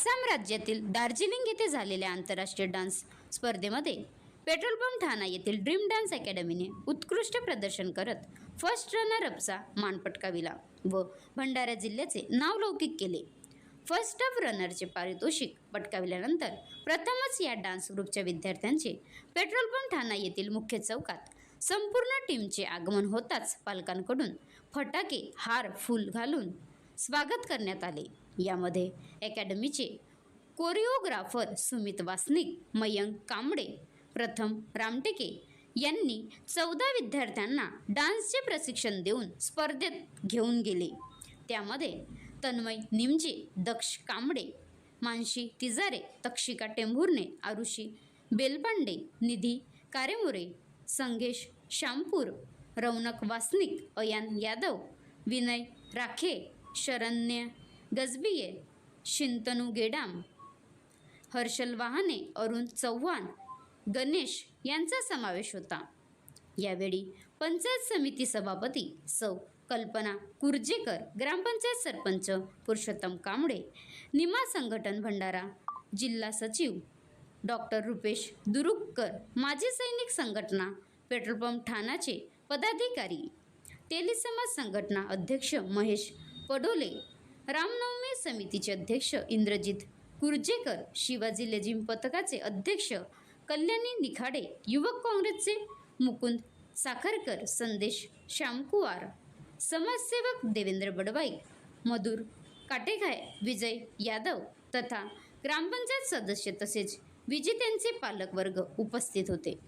आसाम राज्यातील दार्जिलिंग येथे झालेल्या आंतरराष्ट्रीय डान्स स्पर्धेमध्ये पेट्रोल पंप ठाणा येथील ड्रीम डान्स अकॅडमीने उत्कृष्ट प्रदर्शन करत फर्स्ट रनर अपचा मान पटकाविला व भंडारा जिल्ह्याचे नाव लौकिक केले. फर्स्ट ऑफ रनरचे पारितोषिक पटकाविल्यानंतर प्रथमच या डान्स ग्रुपच्या विद्यार्थ्यांचे पेट्रोल पंप ठाणा येथील मुख्य चौकात संपूर्ण टीमचे आगमन होताच पालकांकडून फटाके हार फूल घालून स्वागत करण्यात आले. यामध्ये अकॅडमीचे कोरिओग्राफर सुमित वासनिक मयंक कांबडे प्रथम रामटेके यांनी चौदा विद्यार्थ्यांना डान्सचे प्रशिक्षण देऊन स्पर्धेत घेऊन गेले. त्यामध्ये तन्मय निमजे दक्ष कांबडे मानशी तिजारे तक्षिका टेंभुर्णे आरुषी बेलपांडे निधी कारेमुरे संगेश शामपूर रौनक वासनिक अयान यादव विनय राखे शरण्य गजबिये शिंतनू गेडाम हर्षल वाहने अरुण चव्हाण गणेश यांचा समावेश होता. यावेळी पंचायत समिती सभापती सौ कल्पना कुर्जेकर ग्रामपंचायत सरपंच पुरुषोत्तम कांबळे निमा संघटन भंडारा जिल्हा सचिव डॉक्टर रुपेश दुरुककर माजी सैनिक संघटना पेट्रोल पंप ठाण्याचे पदाधिकारी तेली समाज संघटना अध्यक्ष महेश पडोले रामनवमी समितीचे अध्यक्ष इंद्रजित कुर्जेकर शिवाजी लेझिम पथकाचे अध्यक्ष कल्याणी निखाडे युवक काँग्रेसचे मुकुंद साखरकर संदेश श्यामकुवार समाजसेवक देवेंद्र बडवाई मधुर काटेघाय विजय यादव तथा ग्रामपंचायत सदस्य तसेच विजेत्यांचे पालकवर्ग उपस्थित होते.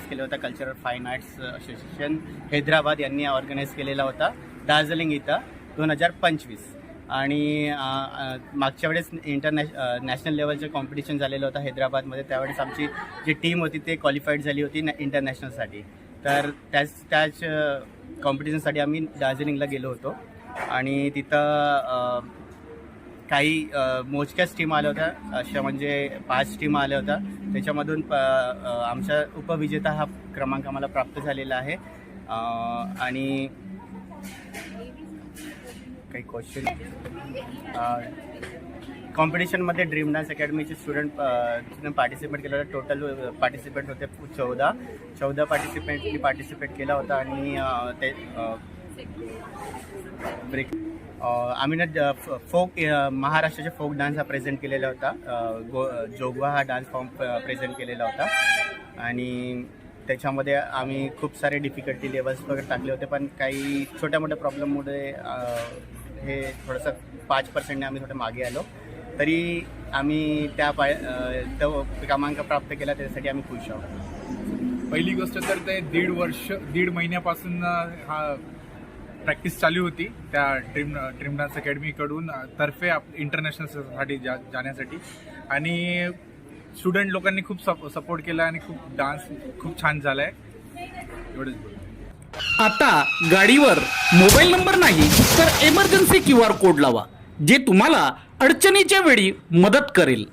ऑर्गनाईज केलं होतं cultural fine arts association. Hyderabad यांनी ऑर्गनाईज केलेला होता दार्जिलिंग इथं दोन हजार पंचवीस. आणि मागच्या वेळेस इंटरनॅश नॅशनल लेवलचं कॉम्पिटिशन झालेलं होतं हैदराबादमध्ये. त्यावेळेस आमची जी टीम होती ते क्वालिफाईड झाली होती न इंटरनॅशनलसाठी. तर त्याच त्याच कॉम्पिटिशनसाठी आम्ही दार्जिलिंगला गेलो होतो. आणि तिथं काही मोजक्याच टीम आल्या होत्या. अशा म्हणजे पाच टीम आल्या होत्या. त्याच्यामधून प आमचा उपविजेता हा क्रमांक आम्हाला प्राप्त झालेला आहे. आणि काही क्वेश्चन कॉम्पिटिशनमध्ये dream dance academy student participate केलं होतं. टोटल पार्टिसिपेट होते चौदा. चौदा पार्टिसिपेंटनी पार्टिसिपेट केला होता आणि ते ब्रेक आम्ही ना फोक महाराष्ट्राचे फोक डान्स हा प्रेझेंट केलेला होता. गो जोगवा हा डान्स फॉर्म प्रेझेंट केलेला होता. आणि त्याच्यामध्ये आम्ही खूप सारे डिफिकल्टी लेवल्स वगैरे टाकले होते पण काही छोट्या मोठ्या प्रॉब्लेममुळे हे थोडंसं पाच पर्सेंटने आम्ही थोडं मागे आलो. तरी आम्ही त्या पा तो क्रमांक प्राप्त केला त्यासाठी आम्ही खुश आहोत. पहिली गोष्ट तर ते दीड वर्ष दीड महिन्यापासून हा प्रॅक्टिस चालू होती त्या ड्रीम ड्रीम डान्स अकॅडमीकडून तर्फे आप इंटरनॅशनलसाठी जा जाण्यासाठी. आणि स्टुडंट लोकांनी खूप सप सपोर्ट केला आणि खूप डान्स खूप छान झाला आहे एवढंच आता गाडीवर मोबाईल नंबर नाही तर एमर्जन्सी क्यू आर कोड लावा जे तुम्हाला अडचणीच्या वेळी मदत करेल.